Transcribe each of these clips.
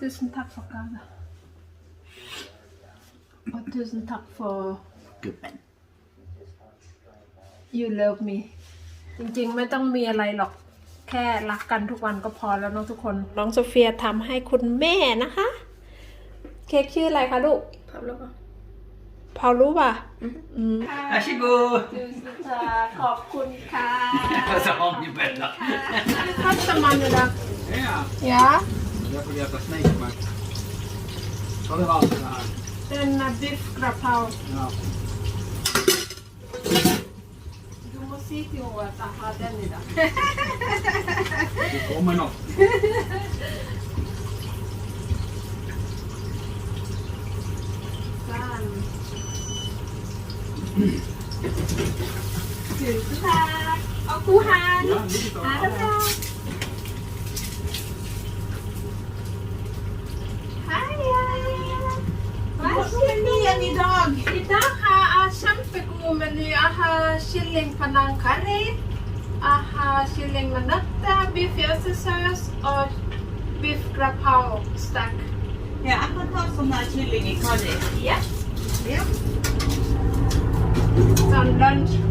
Tusen takk for gave. Og tusen takk for Gubben. you love me จริงๆ ไม่ต้องมีอะไรหรอก แค่รักกันทุกวันก็พอแล้วเน้องทุกคน น้องโซเฟียทำให้คุณแม่นะคะ เค้กชื่ออะไรคะลูก Pavlova. พอรู้ป่ะอืม Varsågod! ขอบคุณค่ะ Så har ni Bella. คัสมันเลยนะ Ja. ยะ Jag får äta snake men... Ta det varmt det här. เป็นบิฟกระ เพรา Ja. Du måste inte äta ha den idag. Det kommer något. Fan. Tusen tack! Och god hand! Ja, lite av Ha det bra! Hej, shilling panang curry, aha shilling manatta, beef sauce och beef grapao stack. Ja, jag kan ta sån här chili i curry. Ja. yeah. Sån lunch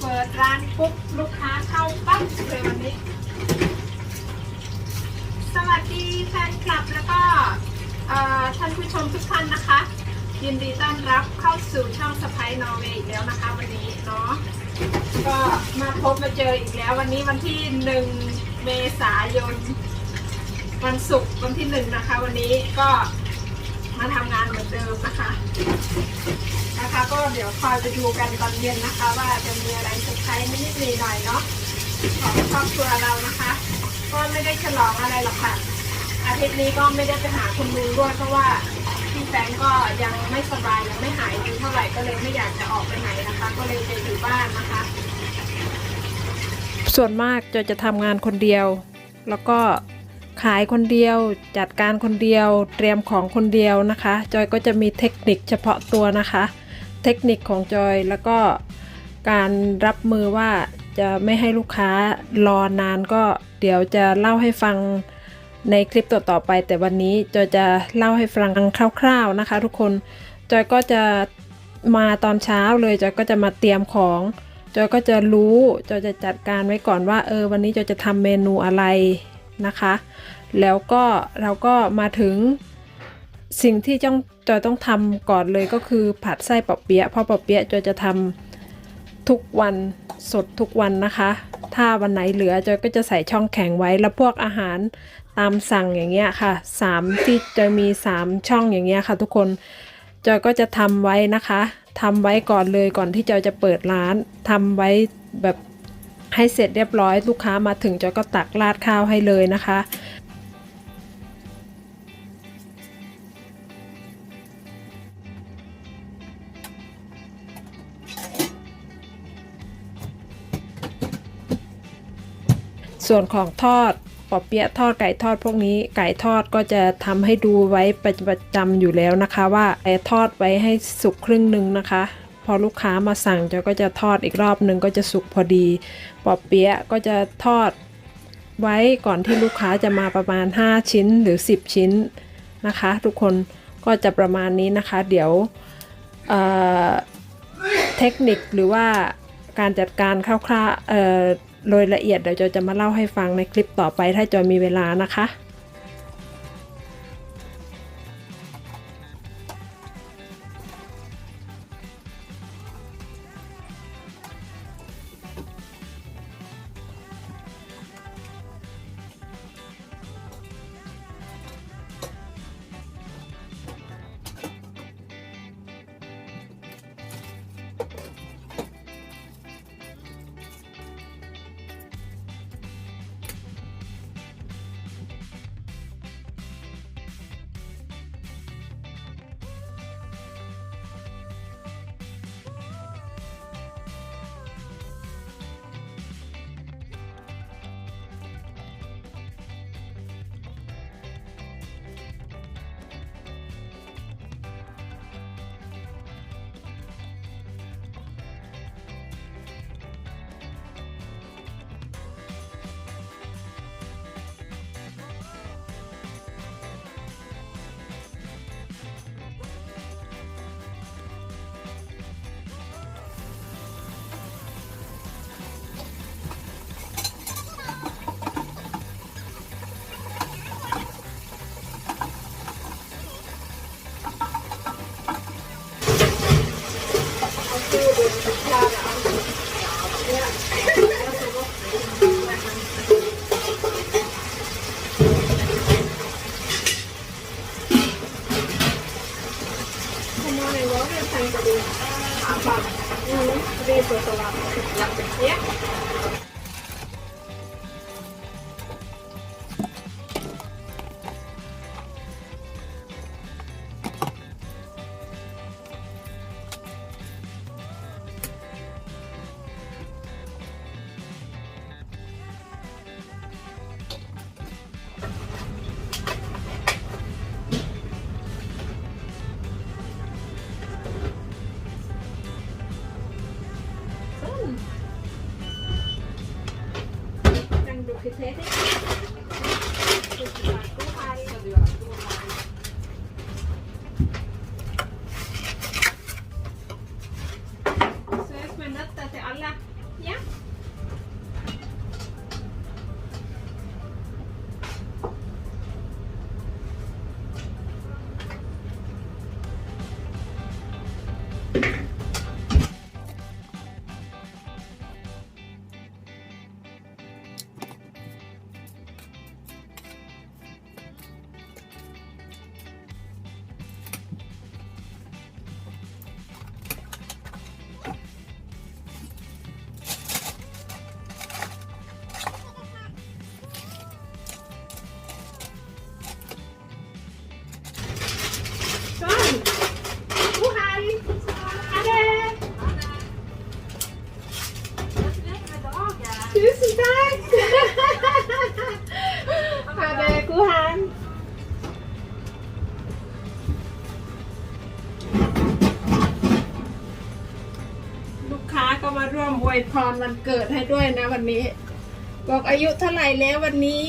เปิดร้านปุ๊บลูกค้าเข้าปั๊บเลยวันนี้ สวัสดีแฟนคลับแล้วก็ท่านผู้ชมทุกท่านนะคะ ยินดีต้อนรับเข้าสู่ช่องสไปนอร์เวย์อีกแล้วนะคะวันนี้เนาะก็มาพบมาเจออีกแล้ว วันนี้วันที่หนึ่งเมษายนวันศุกร์วันที่หนึ่งนะคะ วันนี้ก็ มาทำงานเหมือนเดิมนะคะ นะคะ ก็เดี๋ยวคอยไปดูกันตอนเย็นนะคะ ว่าจะมีอะไรเซอร์ไพรส์นิดๆหน่อยๆเนาะของครอบครัวเรานะคะ ก็ไม่ได้ฉลองอะไรหรอกค่ะ อาทิตย์นี้ก็ไม่ได้ไปหาคุณลุงด้วยเพราะว่าพี่แฟงก็ยังไม่สบายยังไม่หายดีเท่าไหร่ก็เลยไม่อยากจะออกไปไหนนะคะ ก็เลยจะอยู่บ้านนะคะ ส่วนมากจอยจะทำงานคนเดียว แล้วก็ ขายคนเดียว จัดการคนเดียว เตรียมของคนเดียวนะคะ จอยก็จะมีเทคนิคเฉพาะตัวนะคะ เทคนิคของจอยแล้วก็การรับมือว่าจะไม่ให้ลูกค้ารอนานก็เดี๋ยวจะเล่าให้ฟังในคลิปต่อๆไป แต่วันนี้จอยจะเล่าให้ฟังคร่าว ๆนะคะ ทุกคนจอยก็จะมาตอนเช้าเลยจอยก็จะมาเตรียมของจอยก็จะรู้จอยจะจัดการไว้ก่อนว่าเออวันนี้จอยจะทำเมนูอะไร นะคะ แล้วก็เราก็มาถึงสิ่งที่จ้องจอยต้องทำก่อนเลยก็คือผัดไส้ปอเปี๊ยะเพราะปอเปี๊ยะจอยจะทำทุกวันสดทุกวันนะคะ ถ้าวันไหนเหลือจอยก็จะใส่ช่องแข็งไว้แล้วพวกอาหารตามสั่งอย่างเงี้ยค่ะสามที่จอยมีสามช่องอย่างเงี้ยค่ะ ทุกคนจอยก็จะทำไว้นะคะทำไว้ก่อนเลยก่อนที่จอยจะเปิดร้านทำไว้แบบ ให้เสร็จเรียบร้อยลูกค้ามาถึงจอยก็ตักราดข้าวให้เลยนะคะ ส่วนของทอดปอเปี๊ยะทอดไก่ทอดพวกนี้ไก่ทอดก็จะทำให้ดูไว้ประจำอยู่แล้วนะคะ ว่าไก่ทอดไว้ให้สุกครึ่งหนึ่งนะคะ อลูกค้ามาสั่งเจอยก็จะทอดอีกรอบหนึ่งก็จะสุกพอดีปอเปี๊ยะก็จะทอดไว้ก่อนที่ลูกค้าจะมาประมาณ 5 ชิ้นหรือ 10 ชิ้นนะคะ ทุกคนก็จะประมาณนี้นะคะ เดี๋ยวเเทคนิคหรือว่าการจัดการคร่าวๆโดยละเอียดเดี๋ยวจอยจะมาเล่าให้ฟังในคลิปต่อไปถ้าจอยมีเวลานะคะ ini waktu yang kecil. 그새생각이 나. วยพรวันเกิดให้ด้วยนะวันนี้ บอกอายุเท่าไหร่แล้ววันนี้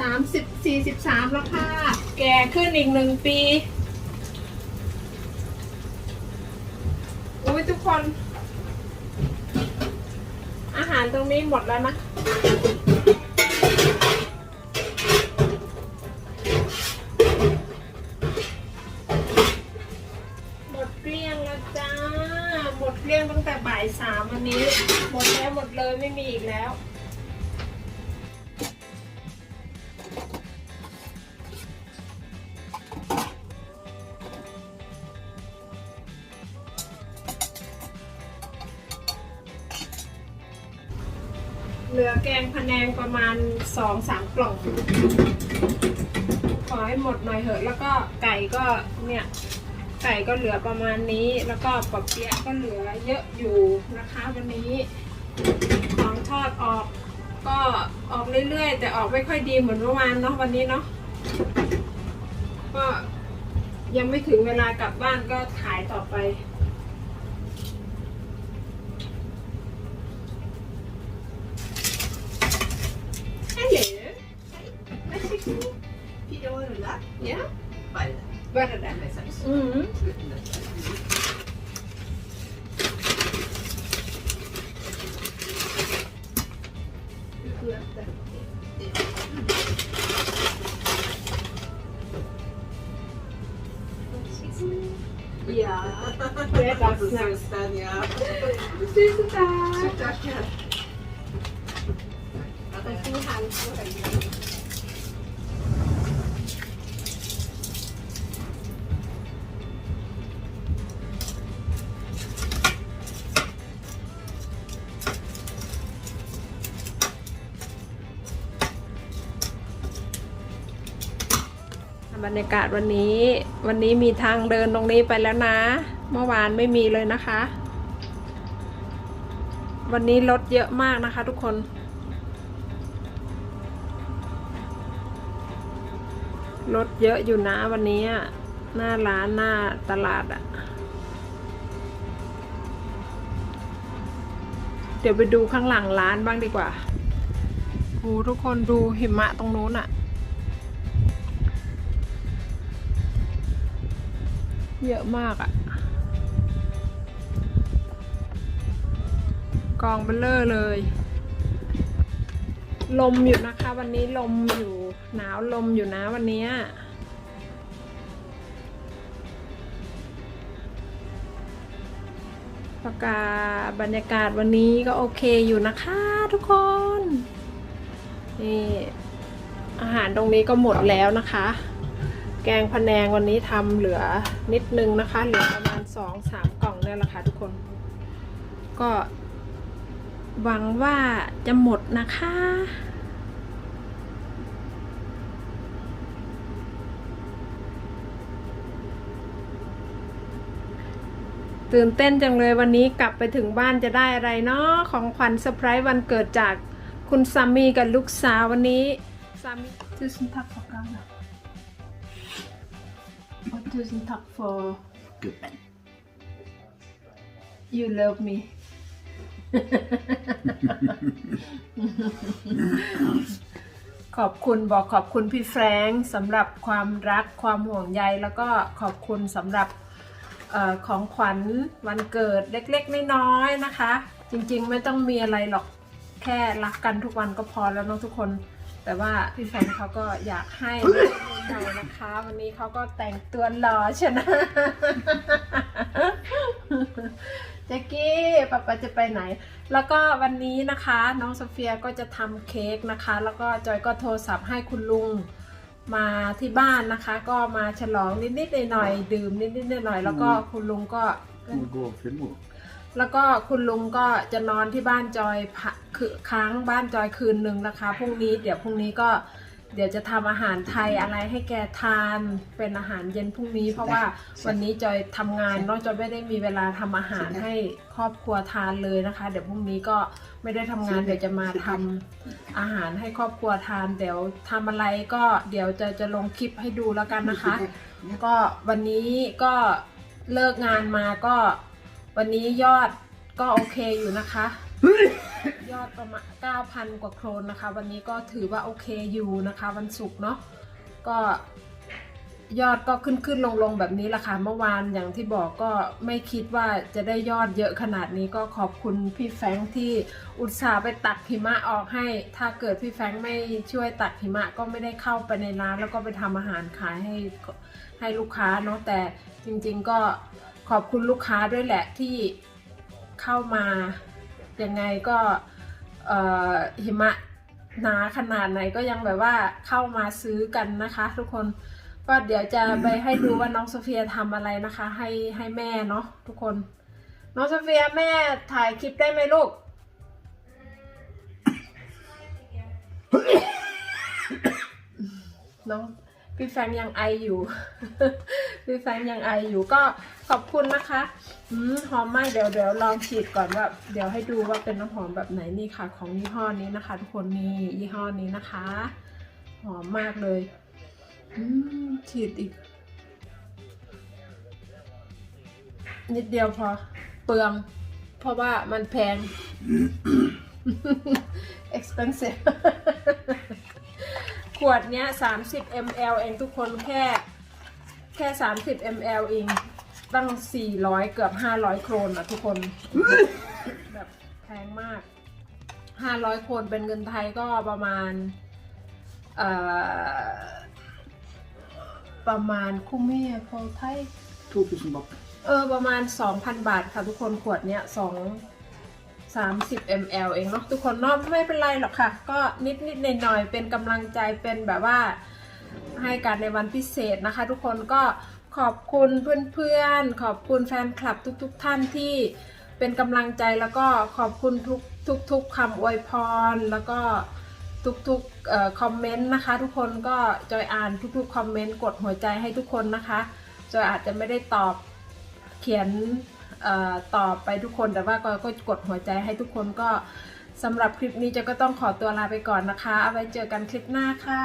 สามสิบสี่สิบสามแล้วค่ะ แก่ขึ้นอีกหนึ่งปีอุ้ยทุกคน อาหารตรงนี้หมดแล้วนะ เลยไม่มีอีกแล้ว เหลือแกงพะแนงประมาณสองสามกล่อง ขอให้หมดหน่อยเถอะ แล้วก็ไก่ก็เนี่ยไก่ก็เหลือประมาณนี้ แล้วก็ปอบเปี๊ยะก็เหลือเยอะอยู่นะคะวันนี้ ของทอดออก ก็ออกเรื่อยๆ แต่ออกไม่ค่อยดีเหมือนเมื่อวานเนาะวันนี้เนาะก็ยังไม่ถึงเวลากลับบ้านก็ขายต่อไป Ja, det är dags nu. ja. Tusen tack! Tackar. En fin hand. บ รรยากาศวันนี้ วันนี้มีทางเดินตรงนี้ไปแล้วนะ เมื่อวานไม่มีเลยนะคะ วันนี้รถเยอะมากนะคะทุกคนรถเยอะอยู่นะวันนี้ หน้าร้านหน้าตลาดอะเดี๋ยวไปดูข้างหลังร้านบ้างดีกว่าโอ้ทุกคนดูหิมะตรงนู้นอะ เยอะมากอะกองเบลเลอร์เลย ลมอยู่นะคะ วันนี้ลมอยู่หนาวลมอยู่นะวันนี้ประกาศบรรยากาศวันนี้ก็โอเคอยู่นะคะทุกคน นี่อาหารตรงนี้ก็หมดแล้วนะคะ แกงพะแนงวันนี้ทำเหลือนิดนึงนะคะ เหลือประมาณสองสามกล่องเนี่ยแหละค่ะทุกคน ก็หวังว่าจะหมดนะคะ ตื่นเต้นจังเลยวันนี้กลับไปถึงบ้านจะได้อะไรเนาะของขวัญเซอร์ไพรส์วันเกิดจากคุณสามีกับลูกสาววันนี้สามี tusen tack för gaven och tusen tack för Gubben. you love me ขอบคุณบอกขอบคุณพี่แฟรงค์สำหรับความรักความห่วงใยแล้วก็ขอบคุณสำหรับเออของขวัญวันเกิดเล็กๆน้อยๆนะคะ จริงๆไม่ต้องมีอะไรหรอกแค่รักกันทุกวันก็พอแล้วเน้องทุกคน แต่ว่าพี่แฟรงค์เขาก็อยากให้หน่อยนะคะ วันนี้เขาก็แต่งตัวหล่อชนะแจ็กกี้ป๊าป๊าจะไปไหน แล้วก็วันนี้นะคะ น้องโซเฟียก็จะทำเค้กนะคะ แล้วก็จอยก็โทรศัพท์ให้คุณลุงมาที่บ้านนะคะ ก็มาฉลองนิดๆหน่อยๆดื่มนิดๆหน่อยๆแล้วก็คุณลุงก็ แล้วก็คุณลุงก็จะนอนที่บ้านจอยคือค้างบ้านจอยคืนหนึ่งนะคะพรุ่งนี้เดี๋ยวพรุ่งนี้ก็เดี๋ยวจะทำอาหารไทยอะไรให้แกทานเป็นอาหารเย็นพรุ่งนี้ เพราะว่าวันนี้จอยทำงานเนาะจอยไม่ได้มีเวลาทำอาหารให้ครอบครัวทานเลยนะคะ เดี๋ยวพรุ่งนี้ก็ไม่ได้ทำงานเดี๋ยวจะมาทำอาหารให้ครอบครัวทาน เดี๋ยวทำอะไรก็เดี๋ยวจะจะลงคลิปให้ดูแล้วกันนะคะ ก็วันนี้ก็เลิกงานมาก็ วันนี้ยอดก็โอเคอยู่นะคะ ยอดประมาณ9,000 กว่าโครนนะคะ วันนี้ก็ถือว่าโอเคอยู่นะคะ วันศุกร์เนาะก็ยอดก็ขึ้นขึ้นลงลงแบบนี้แหละค่ะ เมื่อวานอย่างที่บอกก็ไม่คิดว่าจะได้ยอดเยอะขนาดนี้ก็ขอบคุณพี่แฟรงค์ที่อุตส่าห์ไปตัดหิมะออกให้ ถ้าเกิดพี่แฟรงค์ไม่ช่วยตัดหิมะก็ไม่ได้เข้าไปในร้านแล้วก็ไปทำอาหารขายให้ให้ลูกค้าเนาะแต่จริง ๆก็ ขอบคุณลูกค้าด้วยแหละที่เข้ามายังไงก็หิมะหนาขนาดไหนก็ยังแบบว่าเข้ามาซื้อกันนะคะ ทุกคนก็เดี๋ยวจะไปให้ดูว่าน้องโซเฟียทำอะไรนะคะ ให้ให้แม่เนาะทุกคน น้องโซเฟียแม่ถ่ายคลิปได้ไหมลูกน้องพี่แฟงยังไออยู่ พี่แฟงยังไออยู่ก็ ขอบคุณนะคะอืมหอมมากเดี๋ยวเดี๋ยวลองฉีดก่อนว่า เดี๋ยวให้ดูว่าเป็นน้ำหอมแบบไหนนี่ค่ะ ของยี่ห้อนี้นะคะ ทุกคนนี่ยี่ห้อนี้นะคะ หอมมากเลยอืมฉีดอีก นิดเดียวพอเปลือง เพราะว่ามันแพง expensive ขวดเนี้ย 30 ml เองทุกคนแค่ แค่ 30 ml เอง ตั้ง 400 เกือบ 500 โครนอะทุกคนแบบแพงมาก 500 โครนเป็นเงินไทยก็ประมาณเอ่อประมาณคุ้มเมียพอไทย2000 baht. เออประมาณ 2,000 บาทค่ะทุกคนขวดเนี้ย2 30 ml เองเนาะทุกคนเนอกไม่เป็นไรหรอกค่ะ ก็นิดนิดหน่อยหน่อยๆเป็นกำลังใจเป็นแบบว่าให้กันในวันพิเศษนะคะ ทุกคนก็ ขอบคุณเพื่อนๆ ขอบคุณแฟนคลับทุกๆทท่านที่เป็นกำลังใจแล้วก็ขอบคุณทุกทุกๆคำอวยพร แล้วก็ทุกๆคอมเมนต์นะคะ ทุกคนก็จอยอ่านทุกๆคอมเมนต์กดหัวใจให้ทุกคนนะคะจอยอาจจะไม่ได้ตอบเขียนออตอบไปทุกคนแต่ว่าก็กกดหัวใจให้ทุกคนก็สำหรับคลิปนี้จะก็ต้องขอตัวลาไปก่อนนะคะ เอาไว้เจอกันคลิปหน้าค่ะ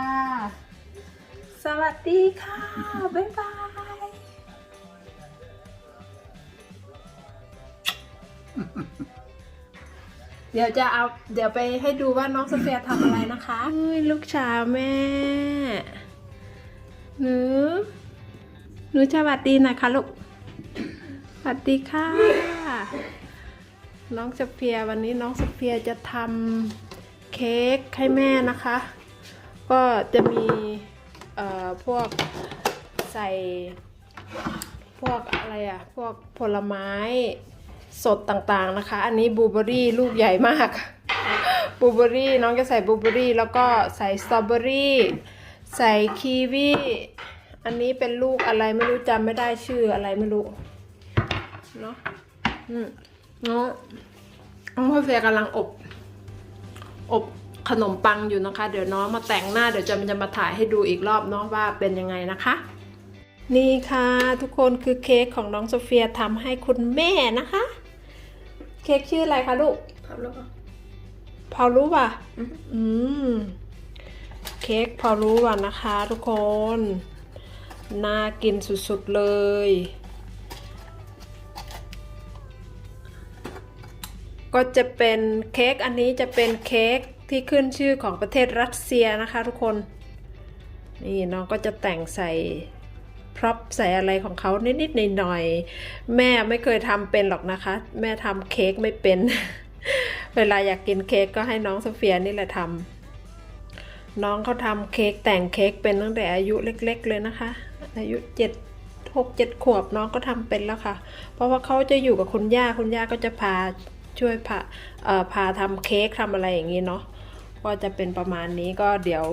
สวัสดีค่ะ บ๊ายบาย เดี๋ยวจะเอาเดี๋ยวไปให้ดูว่าน้องโซเฟียทำอะไรนะคะอุ้ยลูกสาวแม่หนูหนูสวัสดีหนะคะลูกสวัสดีค่ะ น้องโซเฟียวันนี้น้องโซเฟียจะทำเค้กให้แม่นะคะ ก็จะมีเอ่อพวกใส่พวกอะไรอะพวกผลไม้ สดต่างๆนะคะ อันนี้บลูเบอรี่ลูกใหญ่มากบลูเบอรี่น้องจะใส่บลูเบอรี่แล้วก็ใส่สตรอเบอรี่ใส่คีวีอันนี้เป็นลูกอะไรไม่รู้จำไม่ได้ชื่ออะไรไม่รู้เนาะอืมเนาะน้องพ่อเฟียกำลังอบ อบขนมปังอยู่นะคะ เดี๋ยวน้องมาแต่งหน้าเดี๋ยวจะมันจะมาถ่ายให้ดูอีกรอบเนาะว่าเป็นยังไงนะคะ นี่ค่ะ ทุกคนคือเค้กของน้องโซเฟียทำให้คุณแม่นะคะ เค้กชื่ออะไรคะลูก Pablo. พอรู้ป่ะ อืม เค้กพอรู้ว่ะนะคะ ทุกคน น่ากินสุดๆเลย ก็จะเป็นเค้กอันนี้จะเป็นเค้กที่ขึ้นชื่อของประเทศรัสเซียนะคะ ทุกคน นี่น้องก็จะแต่งใส่ พร็อพใส่อะไรของเขานิดๆหน่อยๆแม่ไม่เคยทำเป็นหรอกนะคะ แม่ทำเค้กไม่เป็น เวลาอยากกินเค้กก็ให้น้องโซเฟียนี่แหละทำน้องเขาทำเค้กแต่งเค้กเป็นตั้งแต่อายุเล็ก ๆ เลยนะคะ อายุเจ็ดหกเจ็ดขวบน้องก็ทำเป็นแล้วค่ะ เพราะว่าเขาจะอยู่กับคุณย่าคุณย่าก็จะพาช่วยพาเอ่อพาทำเค้กทำอะไรอย่างนี้เนาะก็จะเป็นประมาณนี้ก็เดี๋ยว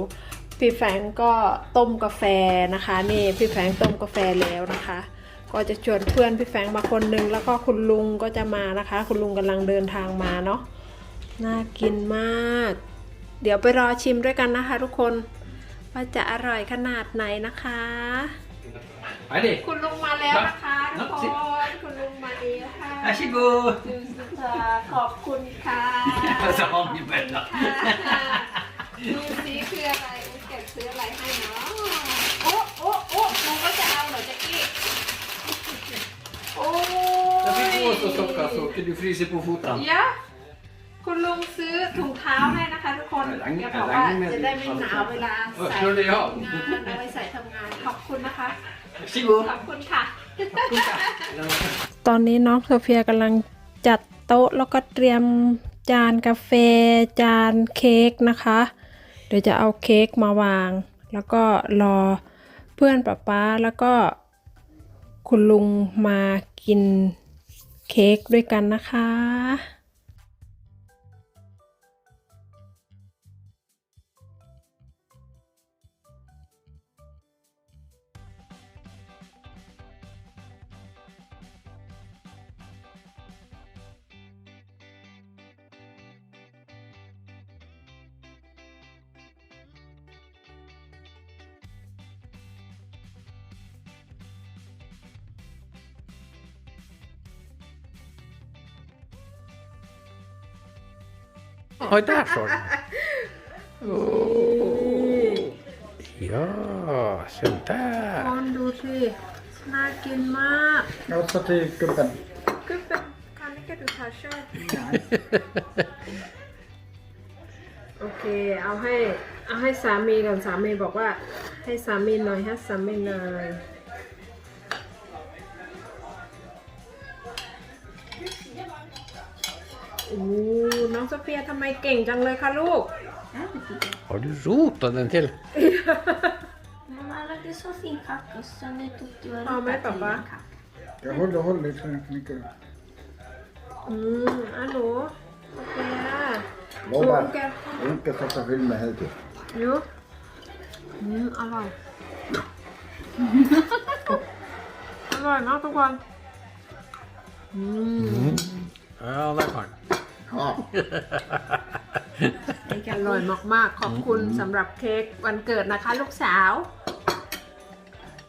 พี่แฟรงก์ก็ต้มกาแฟนะคะนี่พี่แฟรงก์ต้มกาแฟแล้วนะคะ ก็จะชวนเพื่อนพี่แฟรงค์มาคนหนึ่งแล้วก็คุณลุงก็จะมานะคะ คุณลุงกำลังเดินทางมาเนาะน่ากินมาก เดี๋ยวไปรอชิมด้วยกันนะคะ ทุกคนว่าจะอร่อยขนาดไหนนะคะ Allez, คุณลุงมาแล้วนะคะทุกสิคน คุณลุงมาเองค่ะ varsågod! ดูสิค่ะขอบคุณค่ะ Så har ni bättre. ดูสิคืออะไรเก็บซื้ ออะไรให้เนาะโอ้โอ้โอ้ลุงก็จะเอาเหรอแจ็กกี้โอ้ Jag fick ย återsockar så du fryser på foten. Ja ต้องซื้อถุงเท้าให้นะคะ ทุกคนหลังแกบอกว่าหลังนี่จะได้ไม่หนาวเวลาเออใส่ช่วยเลยเหรอทำงานเอาไว้ใส่ทำงานขอบคุณนะคะ Merci beaucoup. ขอบคุณค่ะ ตอนนี้น้องโซเฟียกำลังจัดโต๊ะแล้วก็เตรียมจานกาแฟ จานเค้กนะคะ เดี๋ยวจะเอาเค้กมาวาง แล้วก็รอเพื่อนป๊าป๊าแล้วก็คุณลุงมากินเค้กด้วยกันนะคะ Oj, där står den. Ja, sånt ล där. องดูสิน่ากินมาก Jag ska till gubben. ก็เป็นการที่แกดูทาเช่โอเค เอาให้ เอาให้สามีก่อนสามีบอกว่า ให้สามีหน่อยให้สามีหน่อยโอ้ น้องโซเฟียทำไมเก่งจังเลยคะลูก Har du rotat den till? Mamma lagde så fin kaka så nu tog du och Ja, men rotade till pappa. en kaka. Jag håller, håller så jag knickar upp. อืมอะหนูโอเคอะ Lovar. Okej. Inte sätta fyll med helvete. ยูอืมอร่อย อร่อยมากทุกคนอืม Ja, där har den. Ja. อร่อยมากๆ ขอบคุณสำหรับเค้กวันเกิดนะคะ ลูกสาว